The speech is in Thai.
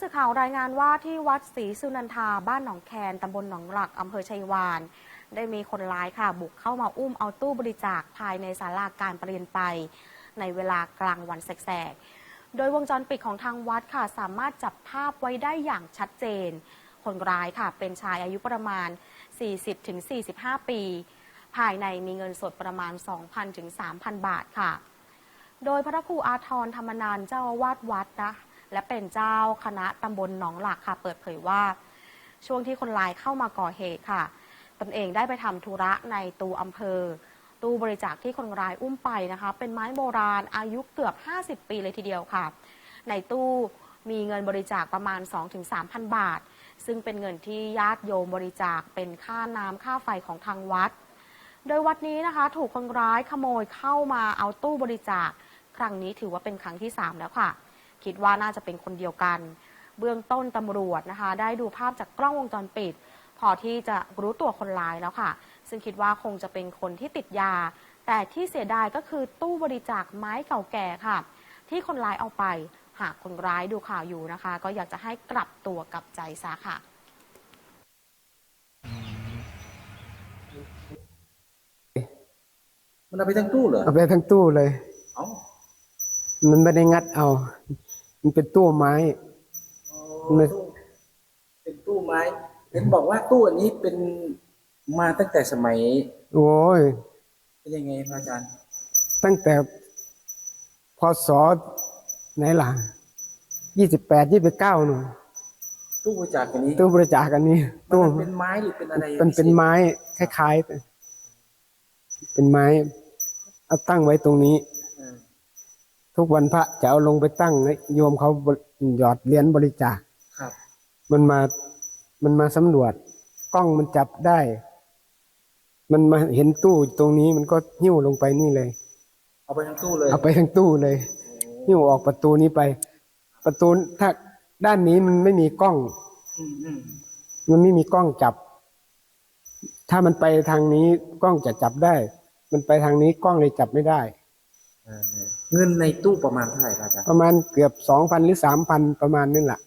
สื่อข่าวรายงานว่าที่วัดศรีสุนันทาบ้านหนองแคนตำบลหนองหลักอำเภอชัยวาน ได้มีคนร้ายค่ะ บุกเข้ามาอุ้มเอาตู้บริจาคภายในศาลาการประเรียนไป ในเวลากลางวันแสกๆ โดยวงจรปิดของทางวัดค่ะ สามารถจับภาพไว้ได้อย่างชัดเจน คนร้ายค่ะ เป็นชายอายุประมาณ 40-45 ปี ภายในมีเงินสดประมาณ 2,000ถึง3,000 บาทค่ะ โดยพระครูอาทรธรรมนานเจ้าอาวาสวัดนะ และเป็นเจ้าคณะตำบลหนองหลักค่ะ เปิดเผยว่า ช่วงที่คนร้ายเข้ามาก่อเหตุค่ะตนเองได้ไปทำธุระในตูอำเภอ ตู้บริจาคที่คนร้ายอุ้มไปนะคะ เป็นไม้โบราณอายุเกือบ 50 ปีเลยทีเดียวค่ะ ในตู้มีเงินบริจาคประมาณ 2-3,000 บาท ซึ่งเป็นเงินที่ญาติโยมบริจาคเป็นค่าน้ำค่าไฟของทางวัด โดยวัดนี้นะคะ ถูกคนร้ายขโมยเข้ามาเอาตู้บริจาค ครั้งนี้ถือว่าเป็นครั้งที่ 3 แล้วค่ะ คิดว่าน่าจะเป็นคนเดียวกัน เบื้องต้นตำรวจนะคะ ได้ดูภาพจากกล้องวงจรปิด พอที่จะรู้ตัวคนร้ายแล้วค่ะ ซึ่งคิดว่าคงจะเป็นคนที่ติดยา แต่ที่เสียดายก็คือตู้บริจาคไม้เก่าแก่ค่ะ ที่คนร้ายเอาไปหากคนร้ายดูข่าวอยู่นะคะ ก็อยากจะให้กลับตัวกลับใจซะค่ะมันเอาไปทั้งตู้เหรอเอาไปทั้งตู้เลย เอ้า มันไม่ได้งัดเอา มันเป็นตู้ไม้ ไม่ตู้เป็นตู้ไม้ เห็นบอกว่าตู้อันนี้เป็นมาตั้งแต่สมัย โอ้ย เป็นยังไงพระอาจารย์ ตั้งแต่พศไหนล่ะยี่สิบแปดยี่สิบเก้าหนูตู้บริจาคอันนี้ตู้บริจาคกันนี้มันตู้เป็นไม้หรือเป็นอะไรเป็นเป็นไม้คล้ายๆเป็นไม้เอาตั้งไว้ตรงนี้เออ ทุกวันพระจะเอาลงไปตั้งให้โยมเขาบริหยอดเหรียญบริจาคครับ มันมา มันมาสำรวจ กล้องมันจับได้ มันมาเห็นตู้ตรงนี้มันก็หิ้วลงไปนี่เลย เอาไปทั้งตู้เลยเอาไปทั้งตู้เลยหิ้วออกประตูนี้ไป ประตูถ้าด้านนี้มันไม่มีกล้อง อืมอืมมันไม่มีกล้องจับ ถ้ามันไปทางนี้กล้องจะจับได้ มันไปทางนี้กล้องเลยจับไม่ได้เออ เงินในตู้ประมาณเท่าไหร่ครับอาจารย์ประมาณเกือบสองพันหรือสามพันประมาณนั่นแหละ